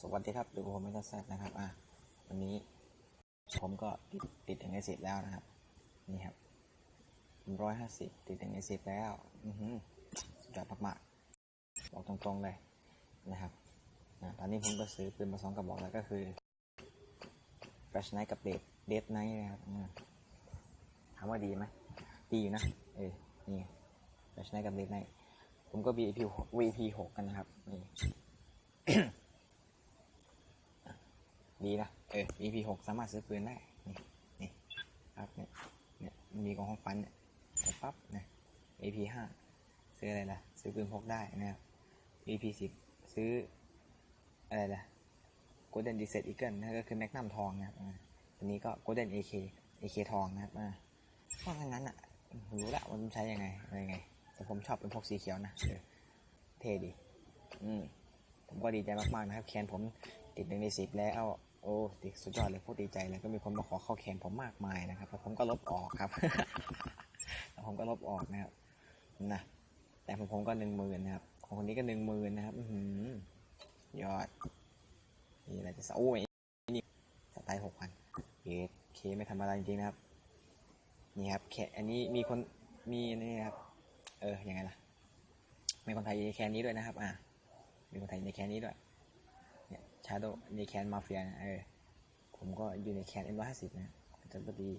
สวัสดีครับดูผมไม่ต้องแซดนะครับอะวันนี้ผมก็ติดติดถึงในสิบแล้วนะครับ นี่ครับร้อยห้าสิบติดถึงในสิบแล้ว อือหือสุดยอดมากๆบอกตรงๆเลยนะครับอะตอนนี้ผมก็ซื้อปืนมาสองกระบอกแล้วก็คือ Flash Night กับ Dead Dead Night นะครับถามว่าดีไหมดีอยู่นะ เออ นี่ Flash Night กับ Dead Night ผมก็ VP 6 VP 6กันนะครับ นี่ ดีนะเออ VP 6 สามารถซื้อปืนได้ นี่นี่ครับเนี่ยเนี่ยมันมีกองของฟันเนี่ยปั๊บนะ VP 5 ซื้ออะไรล่ะ ซื้อปืนพกได้นะครับ VP 10 ซื้ออะไรล่ะ Golden Desert Eagle นะก็คือแมกนัมทองนะครับอ่าตัวนี้ก็ Golden AK AK ทองนะครับอ่าเพราะงั้นนั้นอะผมรู้ละว่ามันใช้ยังไงอะไรยังไง แต่ผมชอบเป็นพวกสีเขียวนะเออเท่ดี อืมผมก็ดีใจมากๆนะครับ แคนผมติดหนึ่งในสิบแล้ว โอ้ติดสุดยอดเลยพูดดีใจเลยก็มีคนมาขอเข้าแคนผมมากมายนะครับแต่ผมก็ลบออกครับแล้วผมก็ลบออกนะครับนะแต่ผมผมก็หนึ่งหมื่นนะครับของคนนี้ก็หนึ่งหมื่นนะครับอือหือยอดนี่อะไรจะสะโอ้ยนี่สไตล์หกพันเอเคไม่ทำอะไรจริงๆนะครับนี่ครับแค่อันนี้มีคนมีนี่ครับ เออยังไงล่ะมีคนไทยในแคนนี้ด้วยนะครับ อ่ามีคนไทยในแคนนี้ด้วย ชาโดในแคนมาเฟียนะเออผมก็อยู่ในแคนเอ็มร้อยห้าสิบนะจะพอดี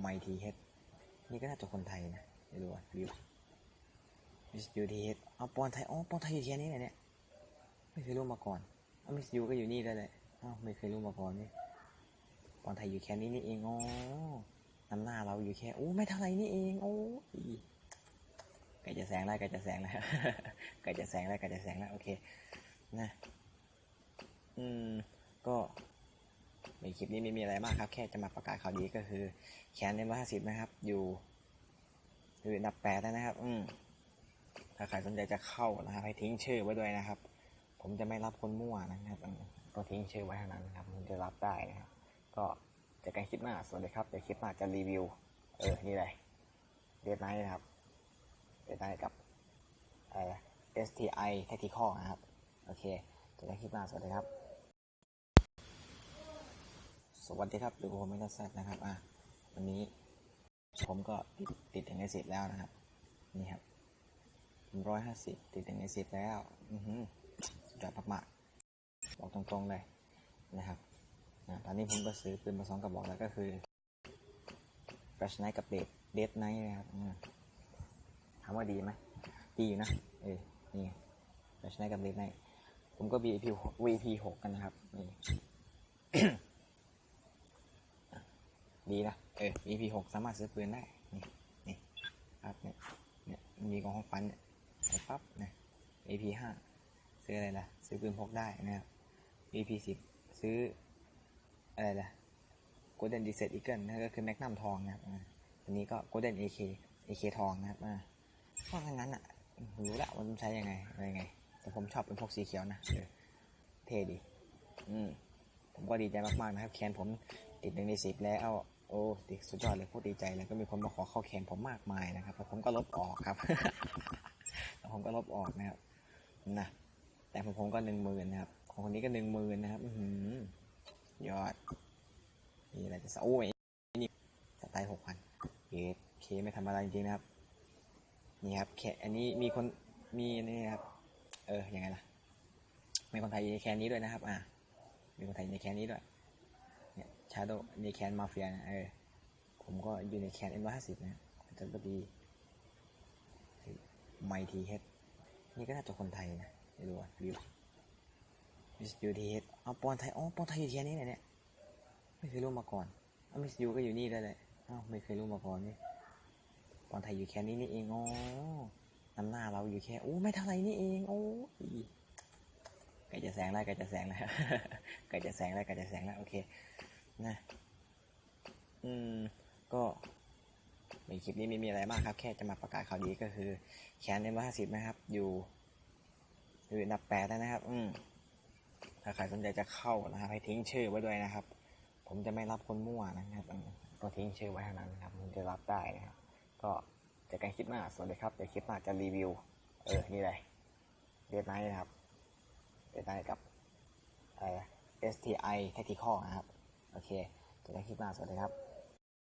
ไมทีเฮดนี่ก็น่าจะคนไทยนะไม่รู้อะวิวมิสยูทีเฮดเอาปอนไทยอ๋อปอนไทยอยู่แคนนี้เลยเนี่ยไม่เคยรู้มาก่อนเอามิสยูก็อยู่นี่ด้วยเลยอ้าวไม่เคยรู้มาก่อนนี่ปอนไทยอยู่แคนนี้นี่เองอ๋อน้ำหน้าเราอยู่แค่โอ้ไม่เท่าไหรนี่เองโอ้ยกจะแซงแล้วกจะแซงแล้วกจะแซงแล้วกจะแซงแล้วโอเค นะ อืม ก็ในคลิปนี้ไม่มีอะไรมากครับ แค่จะมาประกาศข่าวดีก็คือแคนเอ็มร้อยห้าสิบนะครับ อยู่ อยู่อันดับแปดแล้วนะครับ อืมถ้าใครสนใจจะเข้านะครับ ให้ทิ้งชื่อไว้ด้วยนะครับ ผมจะไม่รับคนมั่วนะครับอืมก็ทิ้งชื่อไว้เท่านั้นนะครับผมจะรับได้นะครับ ก็เจอกันคลิปหน้าสวัสดีครับเดี๋ยวคลิปหน้าจะรีวิว เออ นี่เลยเรียบร้อยนะครับไปได้กับเอะไรนะ STI Tactical นะครับ โอเคเจอกันคลิปหน้าสวัสดีครับ สวัสดีครับดูผมไม่ต้องแซดนะครับอะวันนี้ผมก็ติดติดถึงในสิบแล้วนะครับ นี่ครับร้อยห้าสิบติดถึงในสิบแล้ว อือหือสุดยอดมากๆบอกตรงๆเลยนะครับอะตอนนี้ผมก็ซื้อปืนมาสองกระบอกแล้วก็คือ Flash Night กับ Dead Dead Night นะครับอืมถามว่าดีไหมดีอยู่นะ เออนี่เราชนะกับเล็กใน ผมก็ VP VP หกกันนะครับ นี่ ดีนะ เออ VP หกสามารถซื้อปืนได้ นี่ นี่ครับเนี่ย เนี่ยมันมีกองของฟันเนี่ยปั๊บนะ VP ห้าซื้ออะไรล่ะ ซื้อปืนพกได้นะครับ VP สิบซื้อ อะไรล่ะ Golden Desert Eagle นะก็คือแมกนัมทองนะครับอันนี้ก็ Golden AK AK ทองนะครับอ่าเพราะงั้นอะรู้ละว่ามันใช้ยังไงอะไรยังไง แต่ผมชอบเป็นพวกสีเขียวนะเท่ดี อืมผมก็ดีใจมากๆนะครับ แคนผมติดหนึ่งในสิบแล้วโอ้ติดสุดยอดเลยพูดดีใจเลยก็มีคนมาขอเข้าแคนผมมากมายนะครับแต่ผมก็ลบออกครับแล้วผมก็ลบออกนะครับนะแต่ผมผมก็หนึ่งหมื่นนะครับ ของคนนี้ก็หนึ่งหมื่นนะครับอืยอดนี่อะไรจะสะโอ้ยนี่สไตล์หกพันเคไม่ทำอะไรจริงๆนะครับ นี่ครับแค่อันนี้มีคนมีนี่ครับ เออยังไงล่ะ มีคนไทยอยู่ในแคนนี้ด้วยนะครับ อ่ามีคนไทยอยู่ในแคนนี้ด้วย เนี่ยชาโดในแคนมาเฟียนะเออ ผมก็อยู่ในแคนเอ็มร้อยห้าสิบนะจะพอดีไมทีเฮดนี่ก็น่าจะคนไทยนะไม่รู้อะวิวมิสยูทีเฮดเอาปอนไทยอ๋อปอนไทยอยู่แคนนี้เลยเนี่ยไม่เคยรู้มาก่อนเอามิสยูก็อยู่นี่ได้เลยอ้าวไม่เคยรู้มาก่อนนี่บอลไทยอยู่แค่นี้นี่เองอ๋อ น้ำหน้าเราอยู่แค่โอ้ไม่เท่าไหรนี่เองโอ้ยใกล้จะแซงแล้วใกล้จะแซงแล้วใกล้จะแซงแล้วใกล้จะแซงแล้วโอเคนะอืมก็ในคลิปนี้ไม่มีอะไรมากครับ แค่จะมาประกาศข่าวดีก็คือแคนเอ็มร้อยห้าสิบนะครับ อยู่อยู่อันดับแปดแล้วนะครับ อืมถ้าใครสนใจจะเข้านะครับ ให้ทิ้งชื่อไว้ด้วยนะครับ ผมจะไม่รับคนมั่วนะครับอืมก็ทิ้งชื่อไว้เท่านั้นนะครับผมจะรับได้นะครับ ก็ จอการคิดหน้า สวัสดีครับจดี๋คิดหน้าจะรีวิว เออ นี่เลยเดทไนท์นะครับเดทไนท์กับเอ่อ STI Tactical นะครับ โอเคจอการคิดหน้า สวัสดีครับ